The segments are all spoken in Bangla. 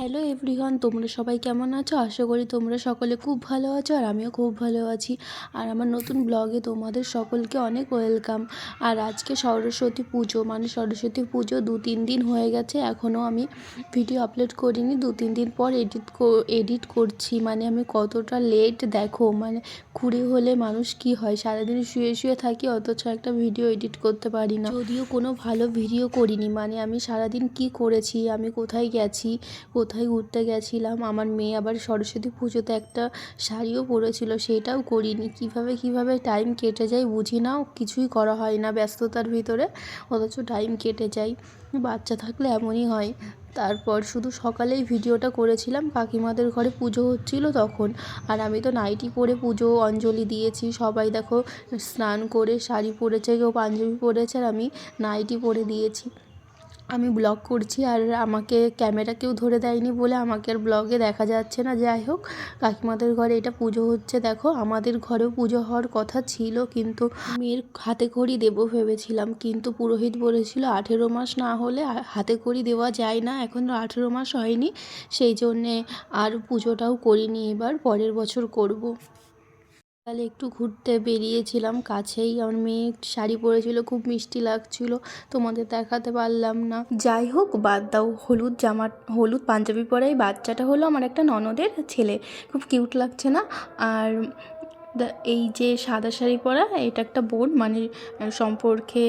হ্যালো এভরিওয়ান তোমরা সবাই কেমন আছো? আশা করি তোমরা সকলে খুব ভালো আছো আর আমিও খুব ভালো আছি। আর আমার নতুন ব্লগে তোমাদের সকলকে অনেক ওয়েলকাম আর আজকে সরস্বতী পুজো মানে সরস্বতী পুজো দু তিন দিন হয়ে গেছে এখনও আমি ভিডিও আপলোড করিনি, দু তিন দিন পর এডিট এডিট করছি। মানে আমি কতটা লেট দেখো মানে খুঁড়ে হলে মানুষ কি হয়? সারাদিন শুয়ে শুয়ে থাকি, অথচ একটা ভিডিও এডিট করতে পারি না। যদিও কোনো ভালো ভিডিও করিনি মানে আমি সারাদিন কি করেছি, আমি কোথায় গেছি কোথায় ঘুরতে গেছিলাম, আমার মেয়ে আবার সরস্বতী পুজোতে একটা শাড়িও পরেছিল, সেটাও করিনি। কীভাবে কীভাবে টাইম কেটে যায় বুঝি না, কিছুই করা হয় না ব্যস্ততার ভিতরে, অথচ টাইম কেটে যায়। বাচ্চা থাকলে এমনই হয়। তারপর শুধু সকালেই ভিডিওটা করেছিলাম, কাকিমাদের ঘরে পুজো হচ্ছিল তখন। আর আমি তো নাইটি পরে পুজো, অঞ্জলি দিয়েছি, সবাই দেখো স্নান করে শাড়ি পরেছে, কেউ পাঞ্জাবি পরেছে, আর আমি নাইটি পরে দিয়েছি। আমি ব্লগ করছি আর আমাকে ক্যামেরা কেউ ধরে দেয়নি বলে আমাকে আর ব্লগে দেখা যাচ্ছে না। যাই হোক, কাকিমাদের ঘরে এটা পুজো হচ্ছে। দেখো, আমাদের ঘরেও পুজো হওয়ার কথা ছিল কিন্তু মেয়ের হাতে খড়ি দেবো ভেবেছিলাম কিন্তু পুরোহিত বলেছিল আঠেরো মাস না হলে হাতে খড়ি দেওয়া যায় না। এখন আঠেরো মাস হয়নি, সেই জন্যে আর পুজোটাও করিনি। এবার পরের বছর করব। তাহলে একটু ঘুরতে বেরিয়েছিলাম। কাছেই আমার মেয়ে শাড়ি পরেছিল, খুব মিষ্টি লাগছিল। তোমাদের দেখাতে পারলাম না। যাই হোক, বাদ দাও, হলুদ জামা, হলুদ পাঞ্জাবি পরাই বাচ্চাটা হলো আমার একটা ননদের ছেলে। খুব কিউট লাগছে না? আর এই যে সাদা শাড়ি পরা, এটা একটা বোন মানে সম্পর্কে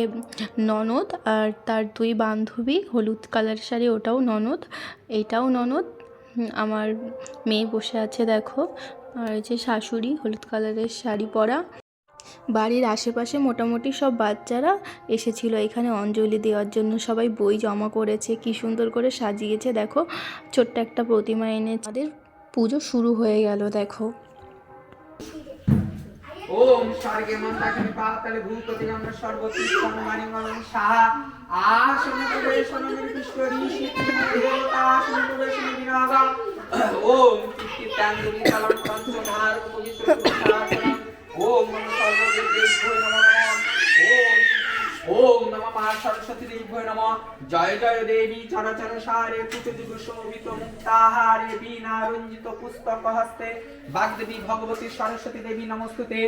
ননদ। আর তার দুই বান্ধবী, হলুদ কালার শাড়ি, ওটাও ননদ, এটাও ননদ। আমার মেয়ে বসে আছে, দেখো। আর যে শাশুড়ি, হলুদ কালারের শাড়ি পরা। বাড়ির আশেপাশে মোটামুটি সব বাচ্চারা এসেছিল এখানে অঞ্জলি দেওয়ার জন্য। সবাই বই জমা করেছে, কি সুন্দর করে সাজিয়েছে। দেখো, ছোট্ট একটা প্রতিমা এনে তাদের পুজো শুরু হয়ে গেল, দেখো। সাহা। ओम तांदुली कलम पंचधार पवित्र মা সরস্বতী দেভ্যো নম। জয় জয় দেবী চরচর সারে কুচদিব শোভিত মুক্তাহারে বীণা রঞ্জিত পুস্তক হস্তে। বাগদেবী ভগবতী সরস্বতী দেবী নমস্তুতে।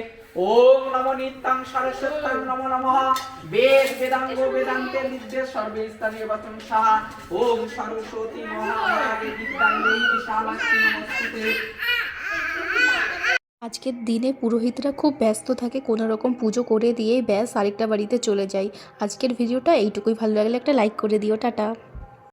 ওম নম নিত্যাং সরস্বত্যং নম নমঃ। বেদ বেদাঙ্গ বেদান্তে নির্দেশ সর্বে স্থানীয় বচন সাহা। ওম সরস্বতী মহামাগে বিদ্যাঙ্গে বিশালাক্ষী নমস্তুতে। আজকের দিনে পুরোহিতরা খুব ব্যস্ত থাকে, কোনো রকম পুজো করে দিয়ে ব্যাস আরেকটা বাড়িতে চলে যায় আজকের ভিডিওটা এইটুকুই। ভালো লাগলে একটা লাইক করে দিও। টাটা।